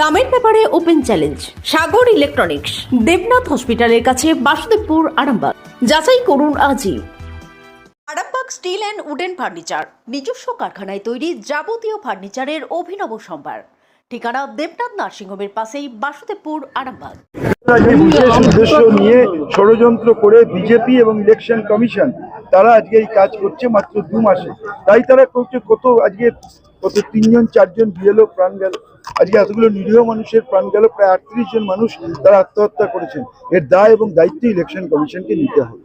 দামের ব্যাপারে open challenge, Sagar electronics, Debnath হসপিটালের কাছে বাসুদেবপুর, আরামবাগ। যাচাই করুন আজই। Arambagh steel and wooden furniture, নিজস্ব কারখানায় তৈরি যাবতীয় ফার্নিচারের অভিনব সম্ভার। ঠিকানা দেবনাথ নার্সিংহোমের পাশেই বাসুদেবপুর, আরামবাগ। বিশেষ উদ্দেশ্য নিয়ে ষড়যন্ত্র করে বিজেপি এবং ইলেকশন কমিশন, তারা আজকে এই কাজ করছে মাত্র দু মাসে। তাই তারা করছে কত আজকে কত তিনজন, চারজন বিএলও প্রাণ গেল। আজকে এতগুলো নিরীহ মানুষের প্রাণ গেল, প্রায় আটত্রিশ জন মানুষ তারা আত্মহত্যা করেছেন। এর দায় এবং দায়িত্ব ইলেকশন কমিশনকে নিতে হবে।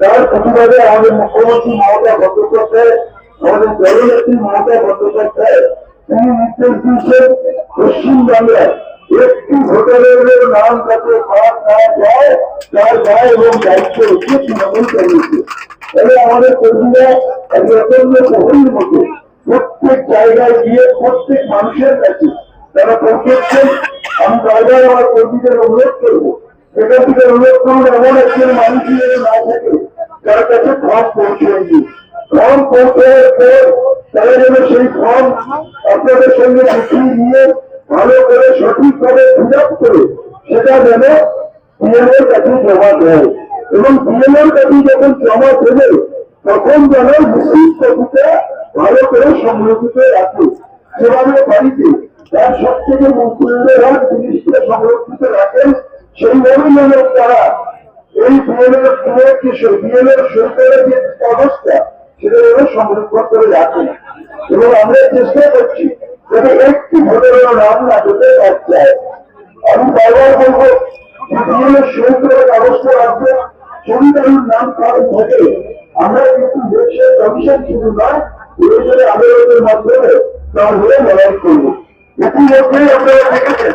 তার প্রতিবাদে আমাদের মুখ্যমন্ত্রী মমতা বন্দ্যোপাধ্যায়, আমাদের দলনেত্রী মমতা বন্দ্যোপাধ্যায় তিনি নির্দেশ দিয়েছেন পশ্চিমবাংলায় একটি ভোটারের নাম যাতে বাদ না যায়, তার দায় এবং দায়িত্ব হচ্ছে তৃণমূল কংগ্রেসে তবে আমাদের কর্মীরা এক রকমের বহুল মতো প্রত্যেক জায়গায় গিয়ে প্রত্যেক মানুষের কাছে তারা পৌঁছচ্ছেন আমি বারবার আমার কর্মীদের অনুরোধ করব এখান থেকে অনুরোধ করুন এমন একজন মানুষ যেন না থাকে, যার কাছে ফর্ম পৌঁছায়নি ফর্ম পৌঁছানোর পর তারা যেন সেই ফর্ম আপনাদের সঙ্গে মিটিয়ে নিয়ে ভালো করে সঠিকভাবে ফিল করে সেটা যেন পিএমের কাছে জমা দেয়। এবং পিএমের কাছে যখন জমা দেবে, তখন যেন নিশ্চিত কপিটা ভালো করে সংরক্ষিত রাখে। যেভাবে বাড়িতে তার সব থেকে মূল্যবান জিনিসটা সংরক্ষিত রাখেন সেইভাবে যেন তারা এই বিএলের বিএলের কিশোর বিএলের সরকারের যে অবস্থা সেটা যেন সংরক্ষণ করে রাখেন এবং আমরা চেষ্টা করছি যাতে একটি ভোটের নাম না যেতে যায়। আমি বারবার বলব বিএলের সরকারের অবস্থা রাখবে যদি কারোর নাম কারণ থাকে। আমরা কিন্তু দেশের কমিশন শুধু নয়, প্রয়োজনে আদালতের মাধ্যমে তার হয়ে লড়াই করব। ইতিমধ্যেই আপনারা দেখেছেন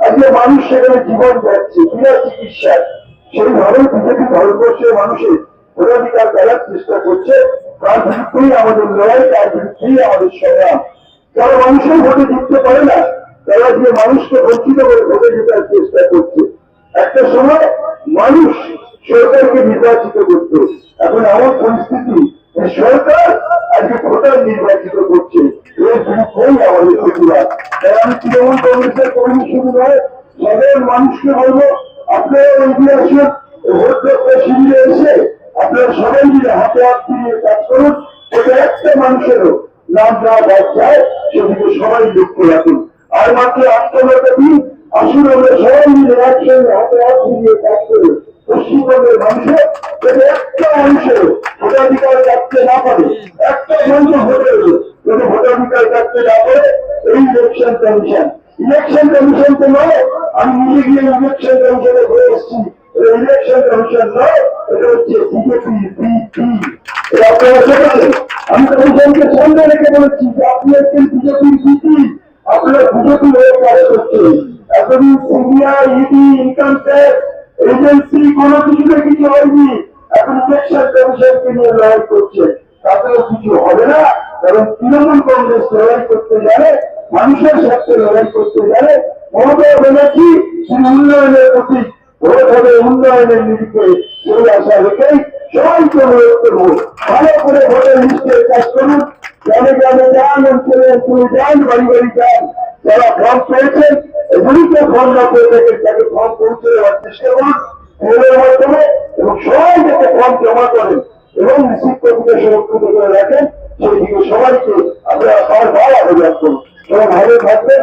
আজকে মানুষ সেখানে জীবন যাচ্ছে, বিনা চিকিৎসায়। সেইভাবে বিজেপি ভারতবর্ষের মানুষের ভোটাধিকার দেওয়ার চেষ্টা করছে। তার বিরুদ্ধেই আমাদের লড়াই, তার বিরুদ্ধেই আমাদের সংগ্রাম। যারা মানুষের ভোটে জিততে পারে না, তারা যে মানুষকে বঞ্চিত করে ভোটে জেতার চেষ্টা করছে। একটা সময় মানুষ সরকারকে নির্বাচিত করত। এখন এমন পরিস্থিতি সরকার আজকে নির্বাচিত করছে। এর বিরুদ্ধেই আমাদের প্রতিবাদ তাই সবাই মিলে হাতে হাত দিয়ে কাজ করুন এটা একটা মানুষেরও নাম না বাদ যায়, সেদিকে সবাই লক্ষ্য রাখুন। আর মাত্র আট নটা দিন, আসুন আমরা সবাই মিলে একসঙ্গে হাতে হাত দিয়ে কাজ করুন পশ্চিমবঙ্গের মানুষের যাতে একটা মানুষের ভোটাধিকার রাখতে না পারে একটা মানুষ ভোটের যদি ভোটাধিকার রাখতে না পারে এই ইলেকশন কমিশন ইলেকশন কমিশন তো নয় আমি গিয়ে ইলেকশন রেখে বলেছি যে আপনি একজন বিজেপির বিপি আপনারা বিজেপি হয়ে কাজ করছেন। এতদিন CBI ED, income tax, agency, কোনো কিছুতে কিছু হয়নি। এখন ইলেকশন কমিশনকে নিয়ে লড়াই করছে। তাতেও কিছু হবে না। কারণ তৃণমূল কংগ্রেস লড়াই করতে জানে মানুষের সাথে লড়াই করতে জানে মমতা ব্যানার্জি প্রতি ভোট হবে উন্নয়নের নিরিখে সেই আশা রেখেই সবাইকে অনুরোধ করব ভালো করে ভোটের লিস্টের কাজ করুন। গ্রামে গ্রামে যান, অঞ্চলে অঞ্চলে যান, বাড়ি বাড়ি যান। যারা ফর্ম পেয়েছেন, এগুলিকে ফর্ম না পেয়ে থাকেন তাকে ফর্ম পৌঁছে দেওয়ার চেষ্টা করুন। ফোনের মাধ্যমে এবং সবাই যাতে ফর্ম জমা করেন এবং রিসিভ কপিটা সুরক্ষিত করে রাখেন, সেই দিকে সবাইকে আমরা বারবার আবেদন করুন সবাই ভালো থাকবেন।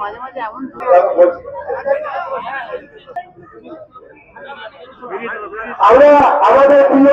মাঝে মাঝে এমন আমরা আমাদের প্রিয়